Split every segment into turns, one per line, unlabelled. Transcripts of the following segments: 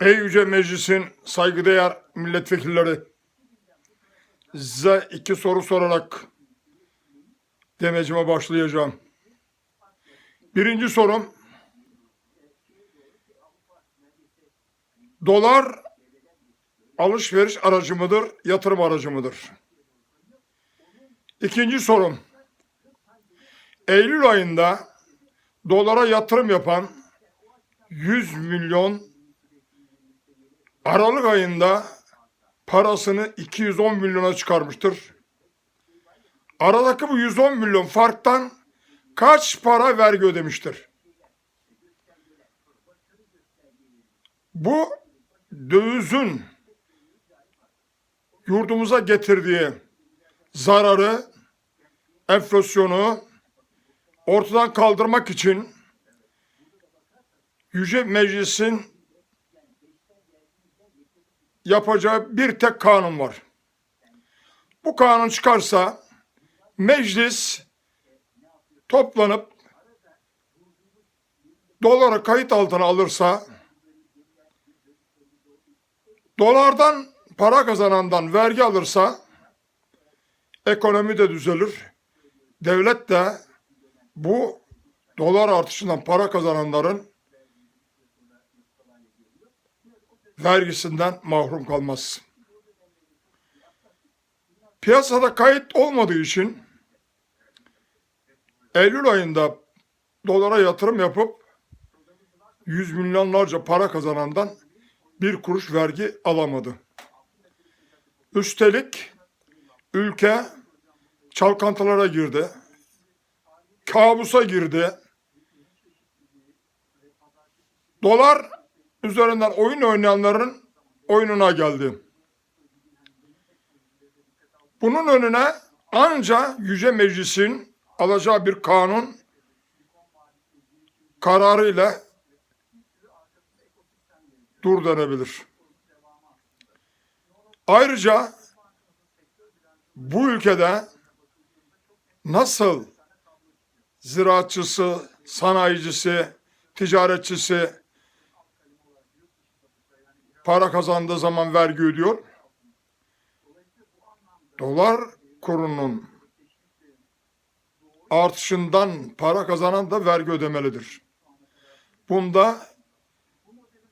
Ey Yüce Meclis'in saygıdeğer milletvekilleri, size iki soru sorarak demecime başlayacağım. Birinci sorum, dolar alışveriş aracı mıdır, yatırım aracı mıdır? İkinci sorum, Eylül ayında dolara yatırım yapan 100 milyon Aralık ayında parasını 210 milyona çıkarmıştır. Aradaki bu 110 milyon farktan kaç para vergi ödemiştir? Bu dövizin yurdumuza getirdiği zararı, enflasyonu ortadan kaldırmak için Yüce Meclis'in yapacağı bir tek kanun var. Bu kanun çıkarsa meclis toplanıp doları kayıt altına alırsa dolardan para kazanandan vergi alırsa ekonomi de düzelir. Devlet de bu dolar artışından para kazananların vergisinden mahrum kalmaz. Piyasada kayıt olmadığı için Eylül ayında dolara yatırım yapıp yüz milyonlarca para kazanandan bir kuruş vergi alamadı. Üstelik ülke çalkantılara girdi. Kabusa girdi. Dolar üzerinden oyun oynayanların oyununa geldi. Bunun önüne anca Yüce Meclis'in alacağı bir kanun kararıyla dur denebilir. Ayrıca bu ülkede nasıl ziraatçısı, sanayicisi, ticaretçisi para kazandığı zaman vergi ödüyor. Dolar kurunun artışından para kazanan da vergi ödemelidir. Bunda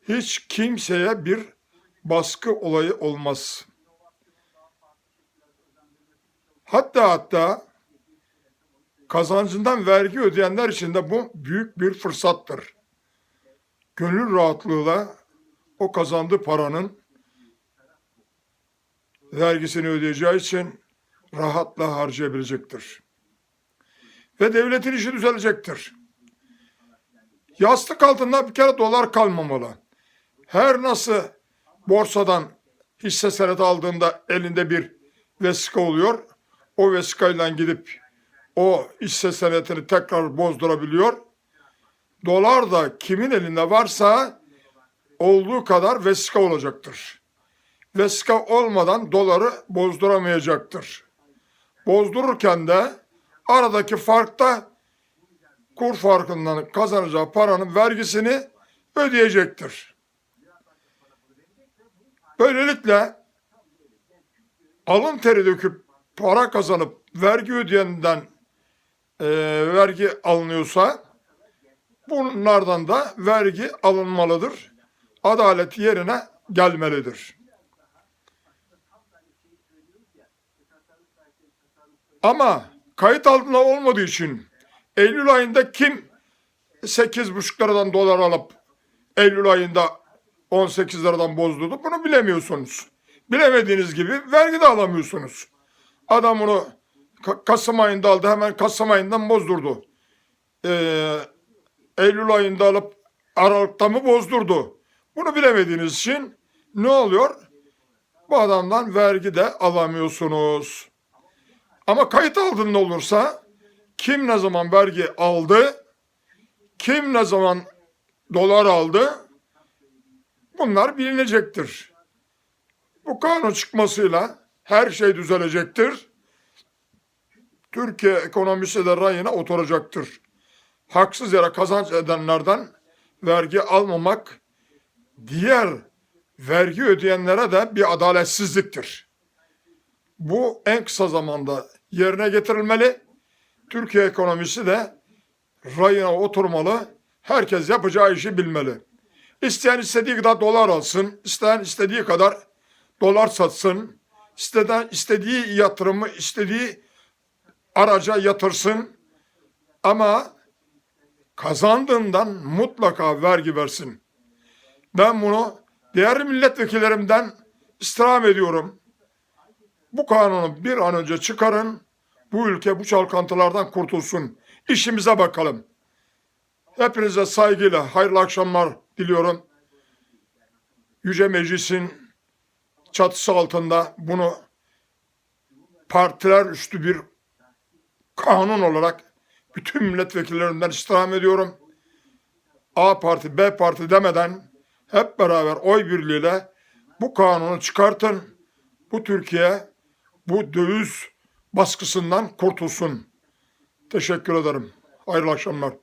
hiç kimseye bir baskı olayı olmaz. Hatta hatta kazancından vergi ödeyenler için de bu büyük bir fırsattır. Gönül rahatlığıyla o kazandığı paranın vergisini ödeyeceği için rahatla harcayabilecektir. Ve devletin işi düzelecektir. Yastık altında bir kere dolar kalmamalı. Her nasıl borsadan hisse senedi aldığında elinde bir vesika oluyor. O vesikayla gidip o hisse senetini tekrar bozdurabiliyor. Dolar da kimin elinde varsa olduğu kadar vesika olacaktır. Vesika olmadan doları bozduramayacaktır. Bozdururken de aradaki farkta kur farkından kazanacağı paranın vergisini ödeyecektir. Böylelikle alın teri döküp para kazanıp vergi ödeyenden e, vergi alınıyorsa bunlardan da vergi alınmalıdır. Adalet yerine gelmelidir. Ama kayıt altında olmadığı için Eylül ayında kim 8,5 liradan dolar alıp Eylül ayında 18 liradan bozdurdu bunu bilemiyorsunuz. Bilemediğiniz gibi vergi de alamıyorsunuz. Adam Ka- Kasım ayında aldı hemen Kasım ayından bozdurdu. Ee, Eylül ayında alıp Aralık'ta mı bozdurdu? Bunu bilemediğiniz için ne oluyor? Bu adamdan vergi de alamıyorsunuz. Ama kayıt altında olursa kim ne zaman vergi aldı, kim ne zaman dolar aldı bunlar bilinecektir. Bu kanun çıkmasıyla her şey düzelecektir. Türkiye ekonomisi de rayına oturacaktır. Haksız yere kazanç edenlerden vergi almamak diğer vergi ödeyenlere de bir adaletsizliktir. Bu en kısa zamanda yerine getirilmeli. Türkiye ekonomisi de rayına oturmalı. Herkes yapacağı işi bilmeli. İsteyen istediği kadar dolar alsın, isteyen istediği kadar dolar satsın, isteden istediği yatırımı istediği araca yatırsın. Ama kazandığından mutlaka vergi versin. Ben bunu diğer milletvekillerimden istirham ediyorum. Bu kanunu bir an önce çıkarın. Bu ülke bu çalkantılardan kurtulsun. İşimize bakalım. Hepinize saygıyla hayırlı akşamlar diliyorum. Yüce Meclis'in çatısı altında bunu partiler üstü bir kanun olarak bütün milletvekillerimden istirham ediyorum. A parti, B parti demeden hep beraber oy birliğiyle bu kanunu çıkartın. Bu Türkiye bu döviz baskısından kurtulsun. Teşekkür ederim. Hayırlı akşamlar.